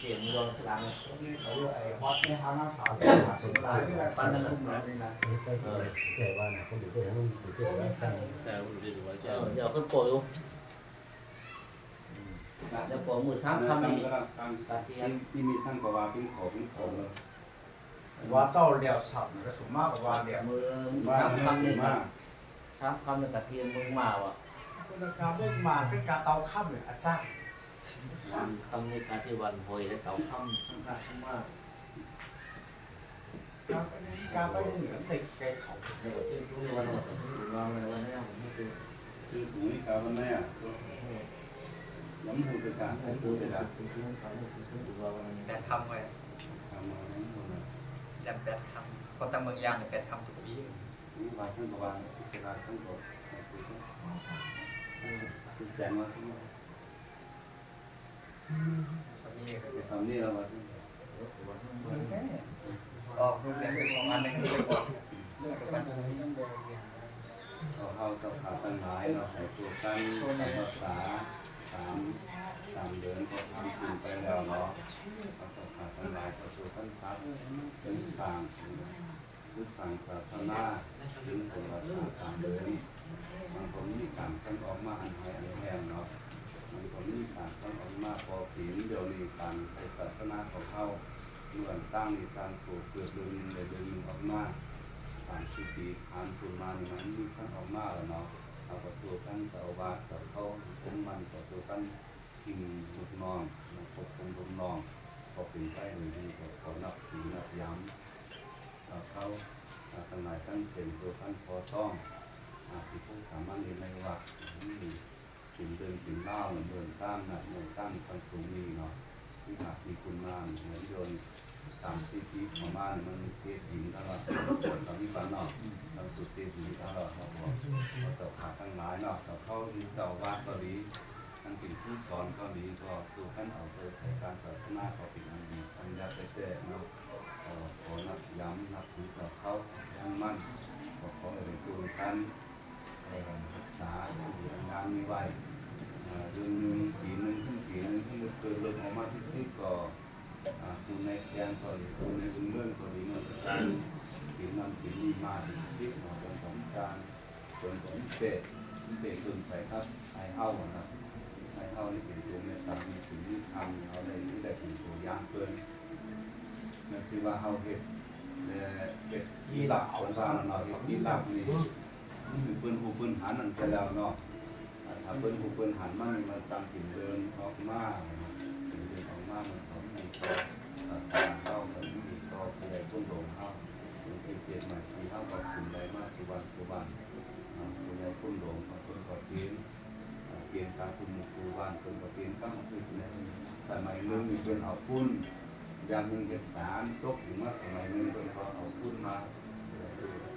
เกี่ยวมือลองสลามเลยเขาเรียกไอ้ฮอตในทางอาสาสุดท้ายนี่แหละปันนั่นนี่นะแต่ว่านะคนอยู่ด้วยมันอยู่ด้วยแล้วตั้งแต่ผมจะดูว่าเอจะอเดี๋ยวขึ้นโปรยเดี๋ยวโปรมือซ้ำทำนี่ก็ต้องตั้งตาเทียนที่มีสร้างกว่าเป็นขอเป็นขอเลยว่าเจ้าเดี่ยวสับก็สมมากกว่าเดี่ยวมือว่าซ้ำเมื่อคำนึ่มาซ้ำคำนึ่ตะเทียนมึงมาว่ะคุณการเบิ่งมาเป็นการเตาข้ามหรืออาจารย์ คำนี้กาที่วันหอยแล้วเก่าคำข้างข้างข้างมากการไปการไปเหนือติดแกเขาเดี๋ยที่ทุกวันวันวันวันวันนี้ผมไม่คือคือถุงนี้กาวันนี้อะน้ำหูกระจายผมพูพูดดไปแต่ละละคือคือคำนี้คือคือวันวันนี้แปดคำไว้ทำมาทั้งหมดแรมแปดคำเพอตั้งเมืองยางเนี่ยแปดคำทุกปีนี่ว่าสร้างกว่าเวลาสร้างกว่าคือแสงว่าทั้งหมด สามีก็เป็นทำนี่เราว่าทั้งแม่ออกรูปแบบเป็นสองอันนึงที่บอกเรื่องกันเราเข้าเจ้าขาตั้งหลายเราใส่ตัวกันภาษาสามสามเดือนก็ทำกินไปแล้วเนาะเราขาขาตั้งหลายก็ตัวท่านซับเป็นสางซึ่งสั่งศาสนาถึงคนละสามเดือนมันผมมีการสั่งออกมาอันไทยอันแห้งเนาะ มันผมมีการสั่งออกมาพอผีนเดี๋ยวนี้การไปศาสนาเขาเข้าเมื่อนตั้งในการสูบเกิดดึงเลยดึงออกมาสามสิบปีผ่านสู่มานี่มันมีสั่งออกมาแล้วเนาะเอากับตัวท่านเจ้าอาวาสกับเขาคุ้มมันกับตัวท่านกินลูกน้องมาปกครองลูกน้องพอเป็นไปหรือดีก็เขานับถือนับย้ำเขาเอาทั้งหลายทั้งเส้นตัวท่านพอต้องอาที่ผู้สามารถเรียนในวัดนี่ ถึงเดินถึงเล่าเดินตั้งหนะเดินตั้งทางสูงนี่เนาะที่หากมีคุณงามเหมือนโยนสามสี่ปีประมาณมันเทศหินตลอดตอนนี้ฟันเนาะทางสุดเทศหินตลอดเขาบอกเขาเจ้าขาทั้งหลายเนาะแต่เข้าเจ้าวัดก็ดีทั้งสิ่งผู้สอนก็ดีก็ตัวท่านเอาไปใส่การศาสนาเขาเป็นอันดีอันยาแต่เนาะขอนับย้ำนับถือกับเขายังมั่น ขอขอให้ตัวท่านศึกษาดูงานมีไว้เดือนหนึ่งปีหนึ่งขึ้นปีหนึ่งที่เกิดเรื่องออกมาที่ที่ก็ คุณในแกนก็ดีคุณในคุณเรื่องก็ดีมันการปีนั้นปีนี้มาที่ที่ของจนสงการจนผมเสร็จเสร็จจนใส่ครับไอเฮ้านะไอเฮ้านี่เป็นตัวเมตตามีสิ่งที่ทำเขาในที่ได้เป็นตัวอย่างเกินนั่นคือว่าเฮาเห็ดเห็ดยี่หลับคนว่าเนาะเห็ดยีหลับนี่คือเปิ้นหูเปิ้นหันนั่นไปแล้วเนาะถ้าเปิ้นหูเปิ้นหันมันมันตามกินเดินออกมา กินเดินออกมามันเขาไม่ต่อศาสนาเฮามันมีต่อผู้ใดผู้หลงเฮาเป็นเอเจนใหม่สีเฮาก็ขึ้นได้มากทุกวันทุกวันอ่าผู้ใดผู้หลงเขาเพิ่นก็เปลี่ยนเปลี่ยนตาคุณหมู่ครูบ้านเพิ่นก็เปลี่ยนตามคือสิเนี่ยสมัยนึงมีเพิ่นเอาพุ่นยามหนึงเหตุการณ์ตกถึงมาสมัยนึงเพิ่นก็เอาพุ่นมา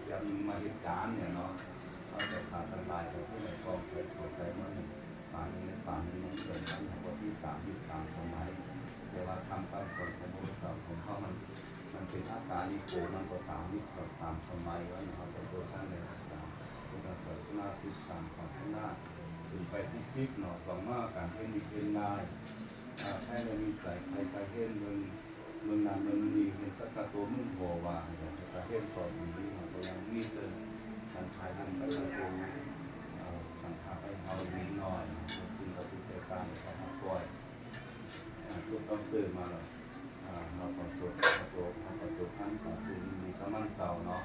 ยามหนึงมาเหตุการณ์เนี่ยเนาะเราจะขาดละลายไปที่ในกองเกิดหัวใจมันป่านนี้ป่านนี้มันเกิดทั้งหมดที่ต่ามยุคต่ามสมัย เวลาทำการสอนของพระเจ้าของเขามันมันเป็นอาการนิโกมันก็ตามยุคตามสมัยว่านะครับเป็นตัวท่านในภาษาเป็นศาสนาสิสามศาสนาถึงไปที่พิกหนอสองมาการเป็นมีเป็นนายใช่เลยมีใส่ใครใครเห็นมึงมึงนำมึงมีเป็นตะกะตัวมึงโหว่าประเทศก่อนนี้มันก็ยังมีเติมสังขารเป็นประตูสังขารให้เราดีหน่อยซึ่งเราพิจารณาเขามาปล่อย ตัวต้องตื่นมาเลยเราขอตัวขอตัวขอตัวท่านสาธุมีกำลังเต่าเนาะ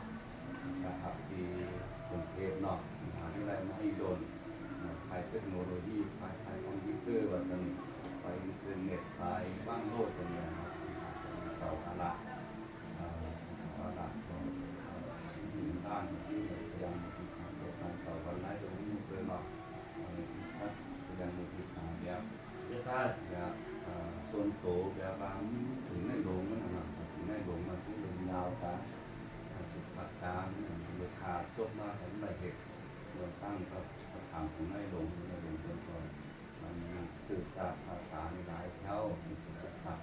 นะครับดีกรุงเทพเนาะมหาวิทยาลัยมหิดลไปเทคโนโลยีไปไปคอมพิวเตอร์แบบนี้ไปอินเทอร์เน็ตไปบ้างโลดตรงนี้นะเก่าอะไรอะไรก็ อยู่ด้านที่แสดงมุทิตาต่อการต่อวันไล่ตรงนี้เพื่อมาทัดแสดงมุทิตาแบบ เจ้าค่ะ แบบส่วนโตแบบบางถึงในหลวงนั่นนะถึงในหลวงมันที่เป็นยาวการศึกษาการเลือขา จบมาถึงในเหตุเรื่องตั้งกับถามของในหลวงในหลวงเรื่องก่อนมันสืบจากภาษาในหลายแถวศึกษา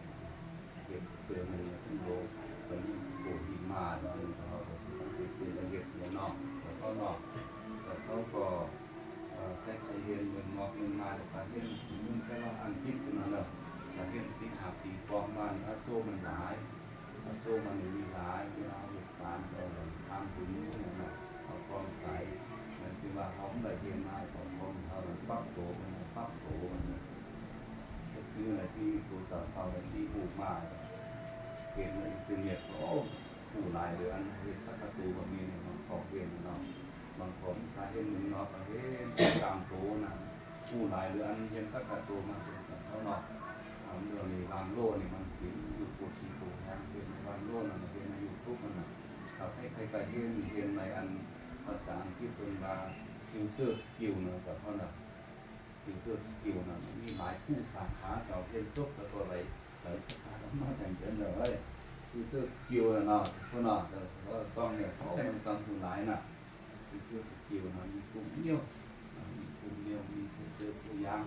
เก็บเตือนในที่โลกเป็นโบหิมาเรื่องเขาเป็นละเอียดเอียดนอกแล้วก็นอกแล้วเขาก็แค่ใครเรียนเมืองนอกเมืองนาแต่การเรียนถึงมืองแค่ว่าอันพิษนั่นแหละการเรียนสิบห้าปีปอกมันอาโจมันหลายอาโจมันมีหลายเวลาเหตุการณ์เราทำถึงนี่นะเอาความใสเหมือนที่ว่าเขาไม่เรียนมาของเขาปั๊บโตมันปั๊บโตมันคืออะไรที่กูจะเอาอะไรที่ผูกมาเห็นเลย คือเนี่ยโอ้ผู้ลายเดือนเห็นประตูก็มีเนี่ยมันขอบเวียนเนาะบางคนถ้าเห็นมึงเนาะก็เห็นกลางโตนะผู้ลายเดือนเห็นประตูมาเขาเนาะทำเรื่องนี้วางโล่นี่มันถึงอยู่ปวดที่ปวดทางเป็นวางโล่นั่นเป็นในยูทูบมันนะครับให้ใครก็เห็นเห็นในอัน ภาษาอังกฤษเป็นว่าฟิลเตอร์สกิลนะกับเขาน่ะฟิลเตอร์สกิลนะมีหลายผู้สาขาเก่าเห็นจบแต่ตัวอะไรแต่มาแต่งเจนเลยฟิลเตอร์สกิลนะเนาะคนเนาะแต่ว่าต้องเนี่ยเขามันต้องทุนหลายน่ะฟิลเตอร์สกิลนะมีกลุ่มเดียวมีกลุ่มเดียวมีฟิลเตอร์ตัวอย่าง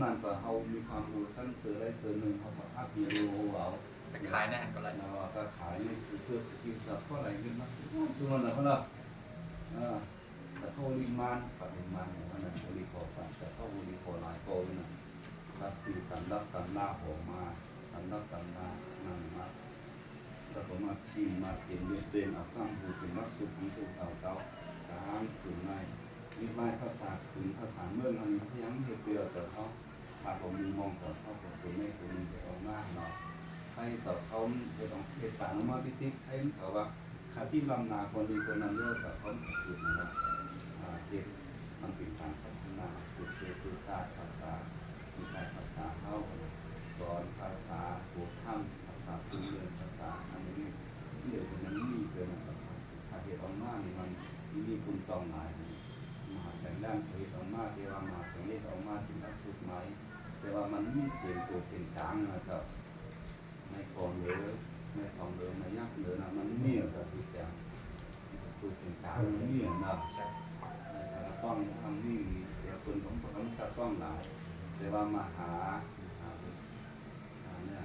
นั่นก็เขามีความรู้สั้นเจอได้เจอหนึ่งเขาก็อัพเรียนรู้เอาไปขายในหันก็ไรแล้วก็ขายนี่คือเสื้อสกิลสับก็อะไรขึ้นมาดูมันนะเขาเนาะ อ่าแต่เขาลิมานปริมาณของมันนะบริโคกันแต่เขาบริโคหลายโกนะถ้าสื่อกันรับกันหน้าหมากันรับกันหน้านันมาแล้วก็มาพิมมาเขียนเรียนเต้นเอาข้างหูเป็นนักสุขของตัวเก่าเก่าการถึงในนี่ไม่ภาษาถึงภาษาเมืองอันนี้พยังเดียวแต่เขาถ้าผมมีมองก่อเขาเป็นตัวแม่ตัวนี้จะเอามากเนาะให้ต่อเขาจะต้องเหตุการณ์มาติ๊กๆให้เขาว่า ที่ลำนาคนดีคนนั้นเลือกกับเขาจุดนะอ่าเด็กมันเป็นการพัฒนาจุดเสียจุดศาสตร์ภาษาวิชาภาษาเข้าสอนภาษาถูกข้ามภาษาพื้นเมืองภาษาอันนี้เดี๋ยวคนนั้นมีเกินนะครับถ้าเหตุเอามากนี่มันมีคุณตองหลายมหาแสงด้านเผยออกมาแต่ว่ามหาแสงเล็กออกมาถึงรับสุดไหมแต่ว่ามันมีเสียงตัวเสียงกลางนะครับในก่อนเหลือในสองเลย กษ์เหลือนะมันมีอะครับที่เสียงตัวเสียงกลางมันมีอะนะแต่ละต้องทำนี่แต่คนของผมต้องตัดต้องหลายแต่ว่ามหาอ่าเนี่ย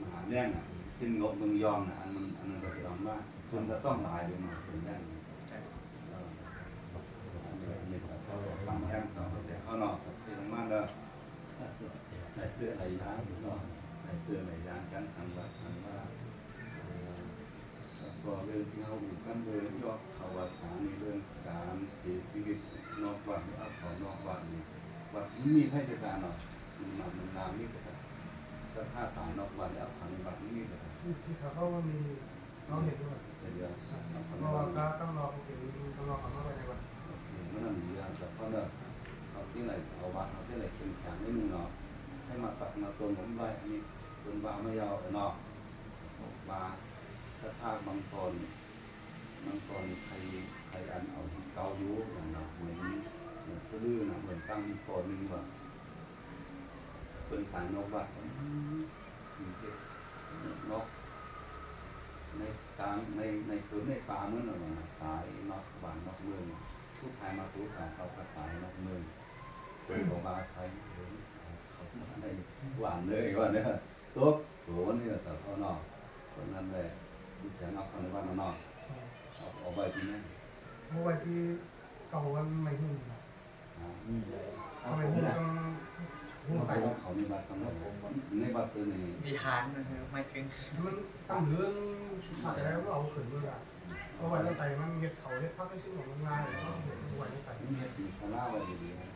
มหาแน่นอะจึงงบมืองยองอะอันมันอันนั้นก็จะลองว่าคนจะต้องหลายเลยมาเสียงแน่นใช่เออฟังแค่สองแต่เขาเนาะที่ลงมาแล้วได้เจออะไรย้างเนาะได้ เจออะไรย้างกันสังวัดสังว่าก็เรื่องที่เขาอยู่กันเลยยอดเขาวสาในเรื่องการเสียชีวิตนอกวัดเอาเขานอกวัดนี่วัดนี้มีให้จัดการเนาะมันมันมันนามนี่ก็สภาพตานอกวัดแล้วขังวัดนี่ก็ที่เขาเขาก็มีน้องเห็นด้วยจะเยอะเพราะว่าก็ต้องรอเขาเป็นต้องรอเขาเข้าไปในวันมันนั่นดีอะแต่เขาเนี่ยเขาที่ไหนเอาวัดเขาที่ไหนเข้มแข็งนิดนึงเนาะ มาตัวผมไว้อันนี้ตัวบาไม่ยาวเนาะมาสภาพบางตนบางตนใครใครอันเอาเกาอยู่อย่างเนาะเหมือนเหมือนซื้อนะเหมือนตั้งก่อนนึงว่าเป็นขายนกวัดมีเจ็ดนกในกลางในในคืนในป่าเมื่อน่ะตายนกบ้านนกเมืองผู้ชายมาตู้สาวเขากระต่ายนกเมืองเป็นของบาไซเขาได้ หวานเลยว่าเนี่ยตัวโหนี่แต่เขานอกคนนั้นเลยที่เสียงเอาคนในบ้านนอกเอาเอาไว้ที่นั่นเมื่อวันที่เก่าวันไม่หุ่นนี่เลยทำไมหุ่นต้องหุ่นใส่ใส่เขาในบ้านเขาในบ้านตัวนี้มีทานนะครับไม่ถึงมันตั้งเรื่องสัตว์แล้วก็เอาขืนด้วยอะเพราะวันตั้งแต่มันเห็ดเขาเห็ดพักให้ชิ้นของมันง่ายเอาไวันตั้งแต่เห็ดมีสลาไว้ดีๆ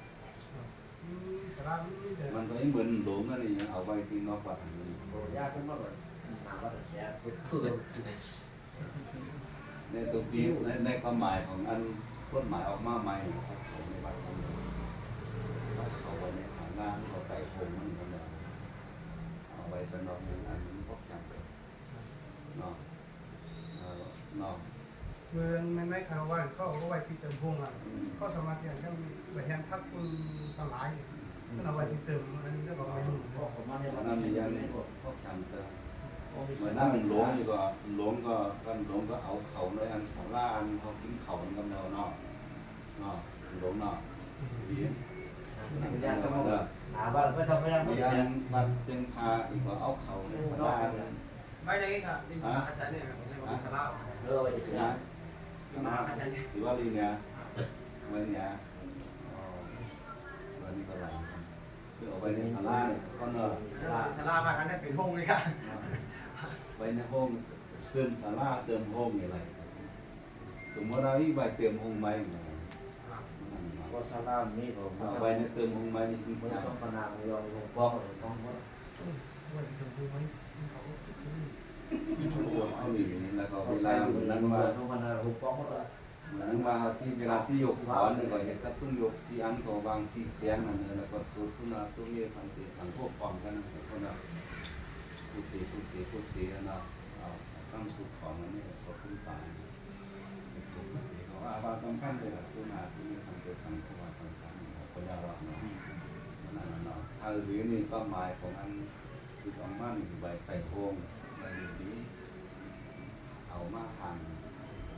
สาระนี่เดี๋ยวมันก็ยังเหมือนหลงนั่นเองเอาไว้ที่นอกบ้านนี่โอ้ยากขึ้นมากเลยหนาว่าแต่แค่ฟืนในตัวปีในในความหมายของอันกฎหมายออกมาใหม่ครับในบ้านเขาเอาไว้ในสาราเอาไปโคงมันกันแล้วเอาไว้เป็นดอกหนึ่งอันนี้พวกจำเป็นเนาะเออเนาะ เมืองในในคารวันเขาเอาไว้ที่เติมพวงอะเขาสามารถที่จะไปแทนพักคุณต่างหลายก็เอาไว้ที่เติมอันนี้ก็บอกไม่หุ่นพวกผมมาในอัวันนนั้นนี้มียัยังงไม่พหมวดกพวกจำเตอโอ้มีเหมือนนั่งหลวงอยู่ก็หลวงก็กันหลวงก็เอาเขาในอันสาราอันเขากินเขากันเนาะเนาะเนาะหลวงเนาะดีมียากก็มาหาบ้านเพื่อทำไม่ได้มีไม่ยัได้งมันจึงพาอีกว่าเอาเขาในสาราอันไม่ได้ค่ะนี่มาอาจารย์เนี่ยผมเรียกว่าสลาเออไปจะถึงนะ มาอาจารย์เนี่ยสิว่าลีเนี่ยวันเนี่ยอ๋อวันนี้ก็หลายคือเอาไว้ในศาลาเนี่ยก็เนอะสลามากันได้เป็นห้องเลยค่ะไว้ในห้องเติมศาลาเติมห้องอะไรสมมติเราอีกใบเติมห้องไม้มก็สลามนี่ผมเอาไว้ในเติมห้องไม้นี่คือไม่ไม่ต้ต้องพนางยอมลงป้องเลยป้องว่าไว้ที่เติมพงไว้เขาหนีแล้วก็เวลาเหมือนนั้นว่าต้องพนางลงป้องว่านั้นว่าที่เวลาที่ยกขอนนี่ก็จะกระตุ้นยกสีอันก็วางสีเสียงนั่นแล้วก็สูสุนาตุ้เยพันติสังพวกพร้อมกันนะคนละพุทธิพุทธิพุทธินะเอาคำสุขของมันนี่สดขึ้นตายเขาว่าว่าต้องขั้นเลยสุนาตุ้เยพันติสังพวกสำคัญคนละว่าเนาะนั่นนะเนาะถ้าหรือนี่ก็หมายของอันคือต้องมั่นใบไก่โค้ง ใบนี้ เอามาทาง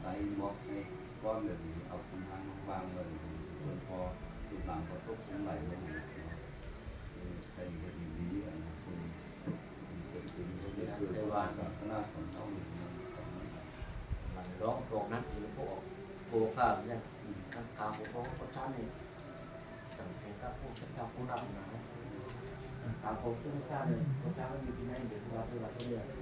ใส่หมอกใส่ก้อนแบบนี้เอาคุณทางวางเลยจนพอจุดหลังก็ตกลงไหลลงใส่ก็ดีดีอันนั้นคุณเป็นสิ่งที่คือว่าศาสนาของเขาอยู่นั่นของมันมันร้องตรงนั้นคือพวกโคข้ามเนี่ยนักข่าวพวกเขาท่านนี่สังเกตกับพวกเจ้าผู้นำนะข่าวพวกเจ้าเนี่ยพวกเจ้าอยู่ที่ไหนเดี๋ยวว่าที่ว่าที่เนี่ยทางกาว่าผมว่าไม่ได้สมไม่ใช่ไม่ใช่เอาไว้ที่ผมบอกสิบโลนี่ยินมางอะเซลว่าเตี๋ยเอาผมจุ่มจ้าเนี่ยคนที่ปากเขาว่าเนี่ยเขาจ้างเขาหน่อยออกอีกนั่นมันจะไม่ได้พวกที่เขาตัวางรูปอยู่เขายังบอกแต่ยังหมูกันนั่นแหละอันนี้สมรู้เอาเขาว่าเขาเคยอ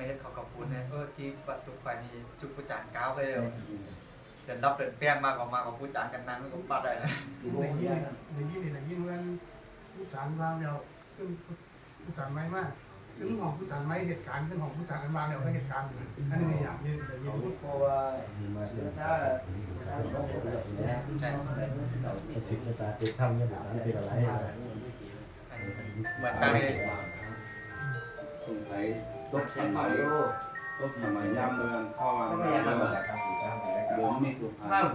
ไม่ให้เขากับพูดเนี่ยเออที่ประตูไฟนี่จุกประจานก้าวไปเลยเดินรับเดินเปี้ยนมาก็มากับผู้จานกันนั่งก็ปัดได้นะในยี่ในยี่ในยี่เงินผู้จานวางแล้วขึ้นผู้จานไม้มากขึ้นของผู้จานไม้เหตุการณ์ขึ้นของผู้จานกันวางแล้วก็เหตุการณ์อันนี้อย่างยี่ในยี่เขาก็ว่ามีมาเสียถ้าถ้าต้องเลือกเนี่ยสิทธิ์ชะตาติดทำเนี่ยแบบนั้นเป็นอะไรเหมือนตั้งสงสัย ตกสมัยโยตกสมัยย่ำเมืองข้าวังก็เมืไม่องยังเมืไงองมนี่คือบ้าผ่างน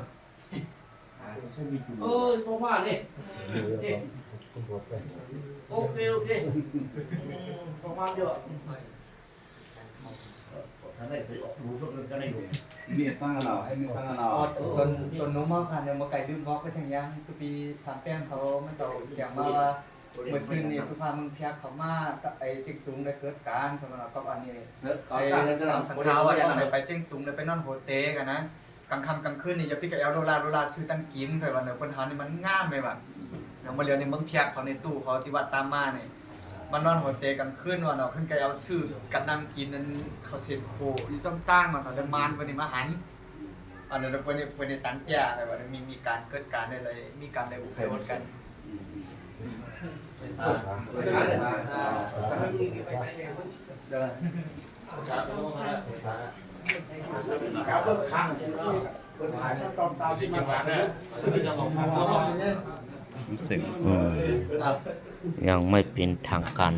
เออตรงว่านี่คุณบดไปโอเคโอเคตรงว่าเดียวทำไมถึงออกรู้สุดเลยก็ได้ดูมีตั้งเราให้มีตั้งเราตอนตอนน้องมอค่ะเนี่ยมาไก่ลืมบอกไปทางยังคือปีสามแป้งเขามันจะอย่างมาว่า เมื่อซึ่งนี่คือพามึงเพียกเขามากับไอ้จิงตุงได้เกิดการสำหรับกับอันนี้ก่อไปนการนั้นก็สังขาวว่าไปไปเจ้งตุงเลยไปนอนโฮเตกันนะกลางค่ำกลางคืนนี่อย่าพี่กับเอลโดลาโดลาซื้อตั้งกินไปว่าเนี่ยปัญหานี่มันง่ามไปว่ะเดี๋ยวมาเรียนในเมืองเพียกเขาในตู้เขาที่วัดตามมาเนี่ยมันนอนโฮเตกลางคืนว่าเนาะขึ้นกับเอลซื้อกันนั่งกินนั้นเขาเสียโคอยู่จ้องตั้งมันเขาเลยมานวันนี้มาหันอันนั้นวันนี้วันนี้ตันแก่ไปว่ามีมีการเกิดการอะไรมีการอะไรอุปโภคกันไปสร้างไปสร้างเดินสร้างโลกนะสร้างครับเพิ่มข้างคนขายชอบตอมตามที่มาเนี่ย ไม่ต้องของเขา รู้สึกยังไม่เป็นทางการ